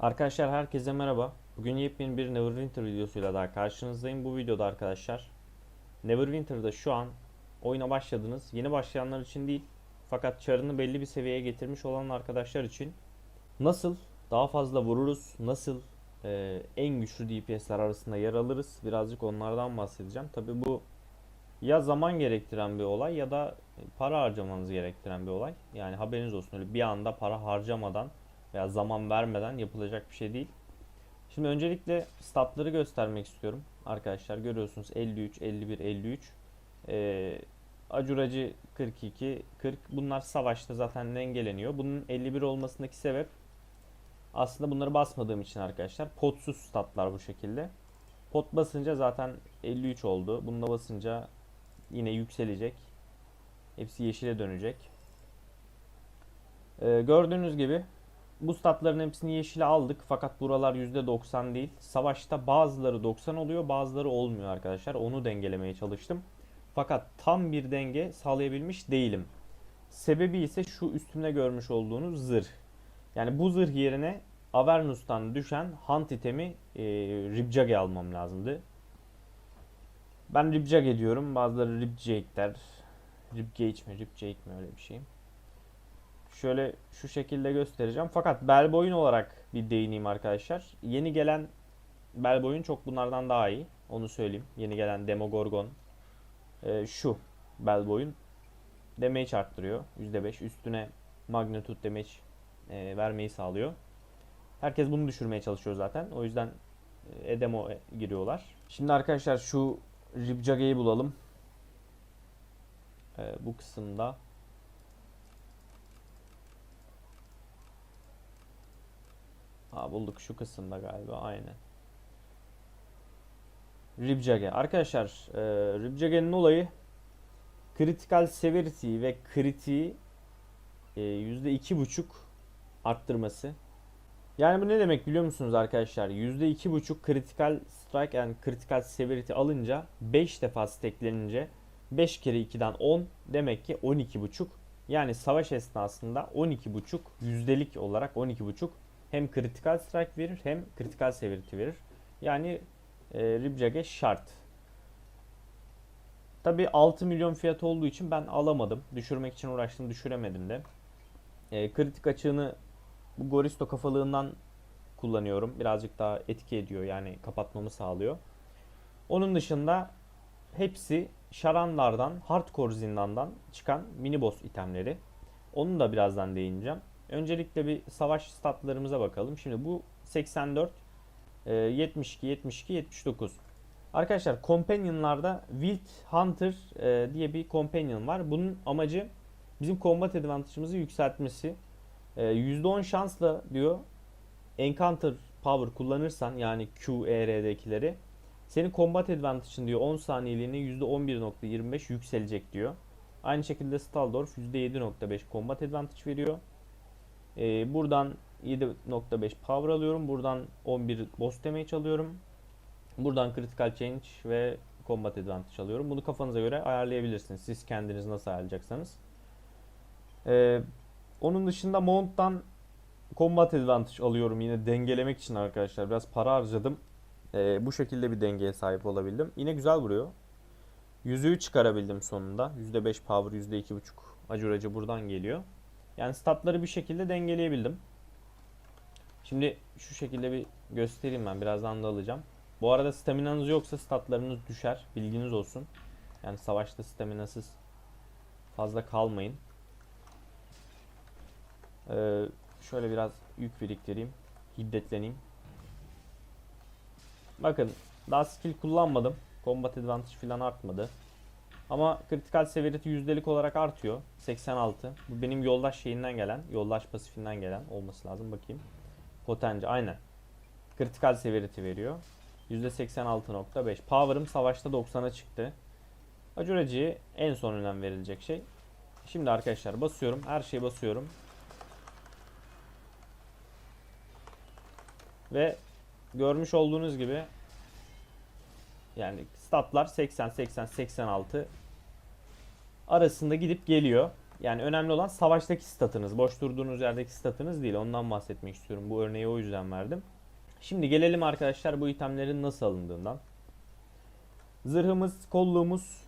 Arkadaşlar herkese merhaba. Bugün yepyeni bir Neverwinter videosuyla daha karşınızdayım. Bu videoda arkadaşlar Neverwinter'da şu an oyuna başladınız. Yeni başlayanlar için değil fakat çarını belli bir seviyeye getirmiş olan arkadaşlar için nasıl daha fazla vururuz, nasıl e, en güçlü DPS'ler arasında yer alırız birazcık onlardan bahsedeceğim. Tabi bu ya zaman gerektiren bir olay ya da para harcamanız gerektiren bir olay. Yani haberiniz olsun öyle bir anda para harcamadan veya zaman vermeden yapılacak bir şey değil. Şimdi öncelikle statları göstermek istiyorum. Arkadaşlar görüyorsunuz 53, 51, 53. Ee, Acuracı 42, 40. Bunlar savaşta zaten dengeleniyor. Bunun 51 olmasındaki sebep aslında bunları basmadığım için arkadaşlar. Potsuz statlar bu şekilde. Pot basınca zaten 53 oldu. Bununla basınca yine yükselecek. Hepsi yeşile dönecek. Ee, gördüğünüz gibi bu statların hepsini yeşile aldık fakat buralar %90 değil. Savaşta bazıları 90 oluyor bazıları olmuyor arkadaşlar. Onu dengelemeye çalıştım. Fakat tam bir denge sağlayabilmiş değilim. Sebebi ise şu üstümde görmüş olduğunuz zırh. Yani bu zırh yerine Avernus'tan düşen Hunt itemi e, Ribjage almam lazımdı. Ben Ribjage diyorum. Bazıları Ribjage der. Ribgage mi? Ribjage mi? Öyle bir şey. Şöyle şu şekilde göstereceğim. Fakat bel boyun olarak bir değineyim arkadaşlar. Yeni gelen bel boyun çok bunlardan daha iyi. Onu söyleyeyim. Yeni gelen Demogorgon e, şu bel boyun damage arttırıyor. %5 üstüne magnitude damage e, vermeyi sağlıyor. Herkes bunu düşürmeye çalışıyor zaten. O yüzden Edemo giriyorlar. Şimdi arkadaşlar şu Ribjage'yi bulalım. E, bu kısımda Ha bulduk şu kısımda galiba aynen. Ribjage. Arkadaşlar e, Ribjage'nin olayı critical severity ve kritiği e, %2.5 arttırması. Yani bu ne demek biliyor musunuz arkadaşlar? %2.5 critical strike and critical severity alınca 5 defa stacklenince 5 kere 2'den 10 demek ki 12.5. Yani savaş esnasında 12.5 yüzdelik olarak 12.5 hem critical strike verir hem critical severity verir. Yani e, Ribjage şart. Tabi 6 milyon fiyat olduğu için ben alamadım. Düşürmek için uğraştım düşüremedim de. E, kritik açığını bu Goristo kafalığından kullanıyorum. Birazcık daha etki ediyor yani kapatmamı sağlıyor. Onun dışında hepsi Sharanlardan, Hardcore zindandan çıkan mini boss itemleri. Onu da birazdan değineceğim. Öncelikle bir savaş statlarımıza bakalım. Şimdi bu 84, e, 72, 72, 79. Arkadaşlar Companion'larda Wild Hunter e, diye bir Companion var. Bunun amacı bizim combat advantage'ımızı yükseltmesi. E, %10 şansla diyor Encounter Power kullanırsan yani QER'dekileri senin combat advantage'ın diyor 10 saniyeliğine %11.25 yükselecek diyor. Aynı şekilde Staldorf %7.5 combat advantage veriyor. Ee, buradan 7.5 power alıyorum. Buradan 11 boss damage alıyorum. Buradan critical change ve combat advantage alıyorum. Bunu kafanıza göre ayarlayabilirsiniz. Siz kendiniz nasıl ayarlayacaksanız. Ee, onun dışında mount'tan combat advantage alıyorum yine dengelemek için arkadaşlar. Biraz para harcadım. Ee, bu şekilde bir dengeye sahip olabildim. Yine güzel vuruyor. Yüzüğü çıkarabildim sonunda. %5 power, %2.5 acuracı buradan geliyor. Yani statları bir şekilde dengeleyebildim. Şimdi şu şekilde bir göstereyim ben. Birazdan da alacağım. Bu arada staminanız yoksa statlarınız düşer. Bilginiz olsun. Yani savaşta staminasız fazla kalmayın. Ee, şöyle biraz yük biriktireyim. Hiddetleneyim. Bakın daha skill kullanmadım. Combat advantage falan artmadı. Ama critical severity yüzdelik olarak artıyor. 86. Bu benim yoldaş şeyinden gelen, yoldaş pasifinden gelen olması lazım. Bakayım. Potenci aynen. Critical severity veriyor. %86.5. Power'ım savaşta 90'a çıktı. Acuracı'ya en son önem verilecek şey. Şimdi arkadaşlar basıyorum. Her şeye basıyorum. Ve görmüş olduğunuz gibi yani statlar 80 80 86 arasında gidip geliyor. Yani önemli olan savaştaki statınız. Boş durduğunuz yerdeki statınız değil. Ondan bahsetmek istiyorum. Bu örneği o yüzden verdim. Şimdi gelelim arkadaşlar bu itemlerin nasıl alındığından. Zırhımız, kolluğumuz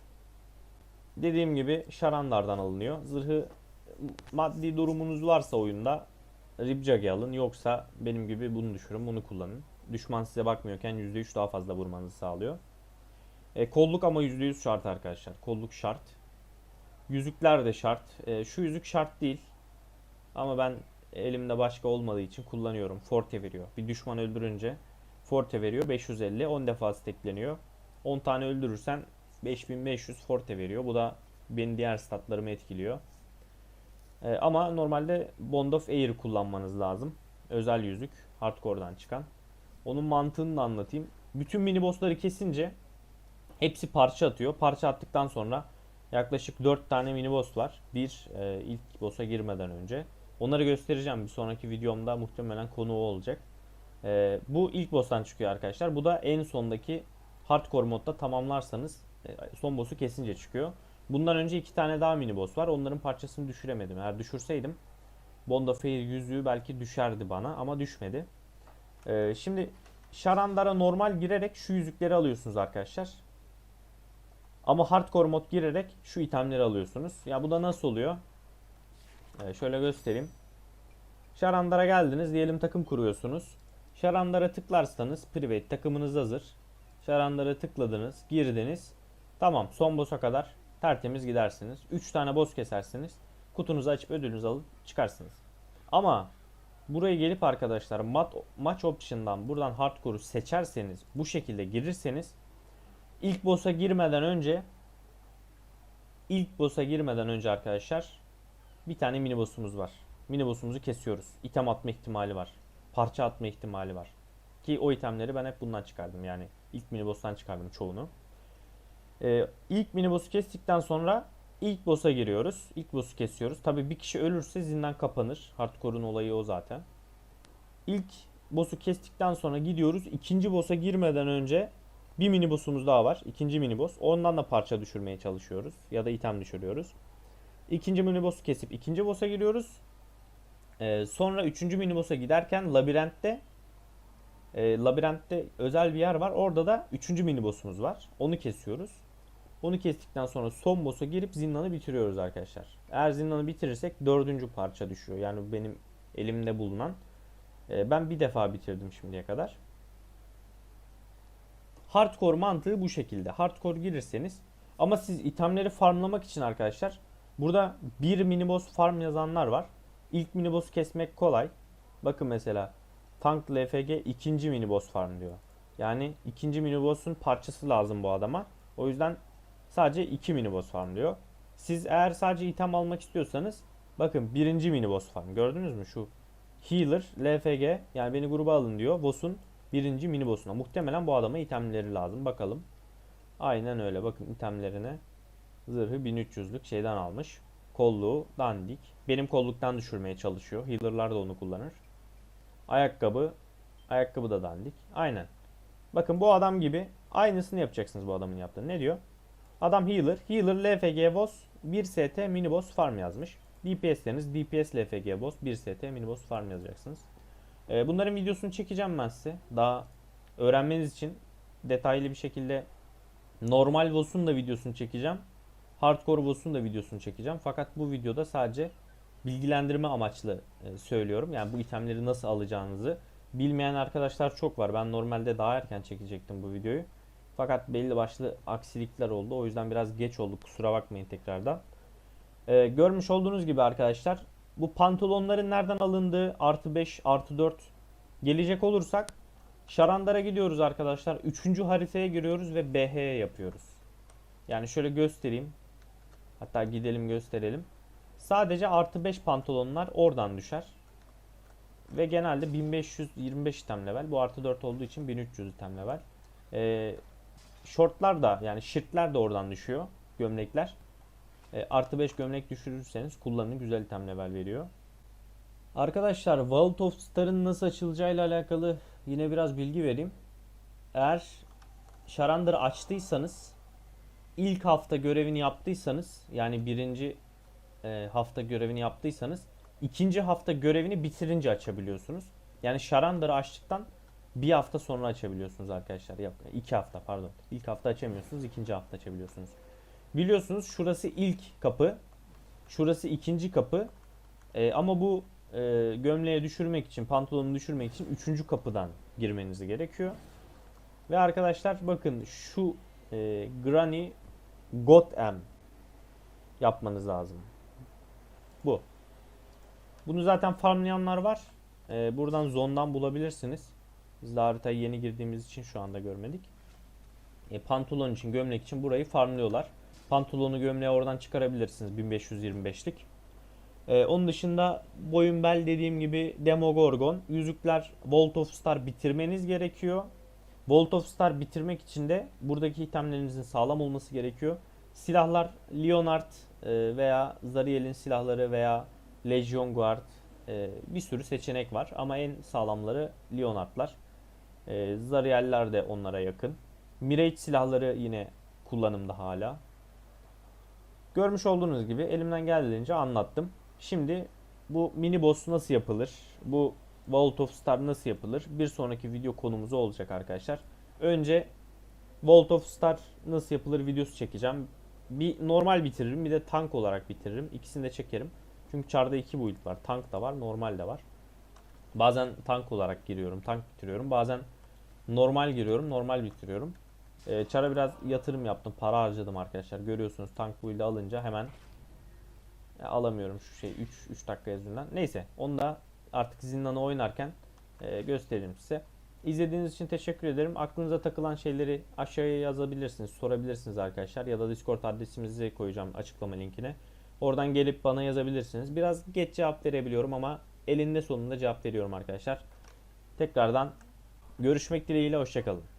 dediğim gibi şarandardan alınıyor. Zırhı maddi durumunuz varsa oyunda Ribjag'i alın. Yoksa benim gibi bunu düşürün, bunu kullanın. Düşman size bakmıyorken %3 daha fazla vurmanızı sağlıyor. E, kolluk ama %100 şart arkadaşlar. Kolluk şart. Yüzükler de şart. E, şu yüzük şart değil. Ama ben elimde başka olmadığı için kullanıyorum. Forte veriyor. Bir düşman öldürünce Forte veriyor. 550. 10 defa stackleniyor. 10 tane öldürürsen 5500 Forte veriyor. Bu da benim diğer statlarımı etkiliyor. E, ama normalde Bond of Air kullanmanız lazım. Özel yüzük. Hardcore'dan çıkan. Onun mantığını da anlatayım. Bütün mini bossları kesince hepsi parça atıyor. Parça attıktan sonra yaklaşık 4 tane mini boss var. Bir e, ilk boss'a girmeden önce. Onları göstereceğim bir sonraki videomda muhtemelen konu o olacak. E, bu ilk boss'tan çıkıyor arkadaşlar. Bu da en sondaki hardcore modda tamamlarsanız e, son boss'u kesince çıkıyor. Bundan önce iki tane daha mini boss var. Onların parçasını düşüremedim. Eğer düşürseydim Bond of Air yüzüğü belki düşerdi bana ama düşmedi. Ee, şimdi Şarandar'a normal girerek şu yüzükleri alıyorsunuz arkadaşlar. Ama hardcore mod girerek şu itemleri alıyorsunuz. Ya bu da nasıl oluyor? Ee, şöyle göstereyim. Şarandar'a geldiniz. Diyelim takım kuruyorsunuz. Şarandar'a tıklarsanız private takımınız hazır. Şarandar'a tıkladınız, girdiniz. Tamam son boss'a kadar tertemiz gidersiniz. 3 tane boss kesersiniz. Kutunuzu açıp ödülünüzü alıp çıkarsınız. Ama buraya gelip arkadaşlar mat, maç option'dan buradan hardcore'u seçerseniz bu şekilde girirseniz ilk boss'a girmeden önce ilk boss'a girmeden önce arkadaşlar bir tane mini boss'umuz var. Mini boss'umuzu kesiyoruz. İtem atma ihtimali var. Parça atma ihtimali var. Ki o itemleri ben hep bundan çıkardım yani. ilk mini boss'tan çıkardım çoğunu. Ee, ilk mini boss'u kestikten sonra ilk boss'a giriyoruz. İlk boss'u kesiyoruz. Tabi bir kişi ölürse zindan kapanır. Hardcore'un olayı o zaten. İlk boss'u kestikten sonra gidiyoruz. İkinci boss'a girmeden önce bir mini boss'umuz daha var. İkinci mini boss. Ondan da parça düşürmeye çalışıyoruz. Ya da item düşürüyoruz. İkinci mini boss'u kesip ikinci boss'a giriyoruz. Ee, sonra üçüncü mini boss'a giderken labirentte e, labirentte özel bir yer var. Orada da üçüncü mini boss'umuz var. Onu kesiyoruz. Onu kestikten sonra son boss'a girip zindanı bitiriyoruz arkadaşlar. Eğer zindanı bitirirsek dördüncü parça düşüyor. Yani benim elimde bulunan. Ee, ben bir defa bitirdim şimdiye kadar. Hardcore mantığı bu şekilde. Hardcore girirseniz ama siz itemleri farmlamak için arkadaşlar burada bir mini boss farm yazanlar var. İlk mini boss kesmek kolay. Bakın mesela Tank LFG ikinci mini boss farm diyor. Yani ikinci mini boss'un parçası lazım bu adama. O yüzden sadece 2 mini boss farm diyor. Siz eğer sadece item almak istiyorsanız bakın birinci mini boss farm gördünüz mü şu healer LFG yani beni gruba alın diyor. Boss'un birinci mini boss'una. Muhtemelen bu adama itemleri lazım. Bakalım. Aynen öyle. Bakın itemlerine zırhı 1300'lük şeyden almış. Kolluğu dandik. Benim kolluktan düşürmeye çalışıyor. Healer'lar da onu kullanır. Ayakkabı. Ayakkabı da dandik. Aynen. Bakın bu adam gibi aynısını yapacaksınız bu adamın yaptığını. Ne diyor? Adam healer. Healer LFG boss 1 ST mini boss farm yazmış. DPS'leriniz DPS LFG boss 1 ST mini boss farm yazacaksınız. Ee, bunların videosunu çekeceğim ben size. Daha öğrenmeniz için detaylı bir şekilde normal boss'un da videosunu çekeceğim. Hardcore boss'un da videosunu çekeceğim. Fakat bu videoda sadece bilgilendirme amaçlı e, söylüyorum. Yani bu itemleri nasıl alacağınızı bilmeyen arkadaşlar çok var. Ben normalde daha erken çekecektim bu videoyu. Fakat belli başlı aksilikler oldu. O yüzden biraz geç oldu. Kusura bakmayın tekrardan. Ee, görmüş olduğunuz gibi arkadaşlar bu pantolonların nereden alındığı artı 5 artı 4 gelecek olursak Şarandar'a gidiyoruz arkadaşlar. Üçüncü haritaya giriyoruz ve BH yapıyoruz. Yani şöyle göstereyim. Hatta gidelim gösterelim. Sadece artı 5 pantolonlar oradan düşer. Ve genelde 1525 item level. Bu artı 4 olduğu için 1300 item level. Ee, Shortlar da yani şirtler de oradan düşüyor. Gömlekler. E, artı 5 gömlek düşürürseniz kullanın güzel item level veriyor. Arkadaşlar Vault of Star'ın nasıl açılacağıyla alakalı yine biraz bilgi vereyim. Eğer Sharandar'ı açtıysanız ilk hafta görevini yaptıysanız yani birinci e, hafta görevini yaptıysanız ikinci hafta görevini bitirince açabiliyorsunuz. Yani Sharandar'ı açtıktan bir hafta sonra açabiliyorsunuz arkadaşlar. Yok, iki hafta pardon. İlk hafta açamıyorsunuz, ikinci hafta açabiliyorsunuz. Biliyorsunuz şurası ilk kapı, şurası ikinci kapı. E, ama bu e, gömleğe düşürmek için, pantolonu düşürmek için üçüncü kapıdan girmeniz gerekiyor. Ve arkadaşlar bakın şu e, Granny Gotham yapmanız lazım. Bu. Bunu zaten farmlayanlar var. E, buradan zondan bulabilirsiniz. Biz de haritaya yeni girdiğimiz için şu anda görmedik. E, pantolon için, gömlek için burayı farmlıyorlar. Pantolonu gömleği oradan çıkarabilirsiniz 1525'lik. E, onun dışında boyun bel dediğim gibi Demogorgon, yüzükler Vault of Star bitirmeniz gerekiyor. Vault of Star bitirmek için de buradaki itemlerinizin sağlam olması gerekiyor. Silahlar Leonard e, veya Zariel'in silahları veya Legion Guard e, bir sürü seçenek var ama en sağlamları Leonard'lar. E, Zariel'ler de onlara yakın. Mirage silahları yine kullanımda hala. Görmüş olduğunuz gibi elimden geldiğince anlattım. Şimdi bu mini boss nasıl yapılır? Bu Vault of Star nasıl yapılır? Bir sonraki video konumuz olacak arkadaşlar. Önce Vault of Star nasıl yapılır videosu çekeceğim. Bir normal bitiririm bir de tank olarak bitiririm. İkisini de çekerim. Çünkü çarda iki build var. Tank da var, normal de var. Bazen tank olarak giriyorum, tank bitiriyorum. Bazen normal giriyorum, normal bitiriyorum. Ee, çara biraz yatırım yaptım, para harcadım arkadaşlar. Görüyorsunuz tank build'i alınca hemen ya alamıyorum şu şey 3 3 dakika yüzünden. Neyse, onu da artık zindanı oynarken e, göstereyim size. İzlediğiniz için teşekkür ederim. Aklınıza takılan şeyleri aşağıya yazabilirsiniz, sorabilirsiniz arkadaşlar. Ya da Discord adresimizi koyacağım açıklama linkine. Oradan gelip bana yazabilirsiniz. Biraz geç cevap verebiliyorum ama elinde sonunda cevap veriyorum arkadaşlar. Tekrardan görüşmek dileğiyle hoşçakalın.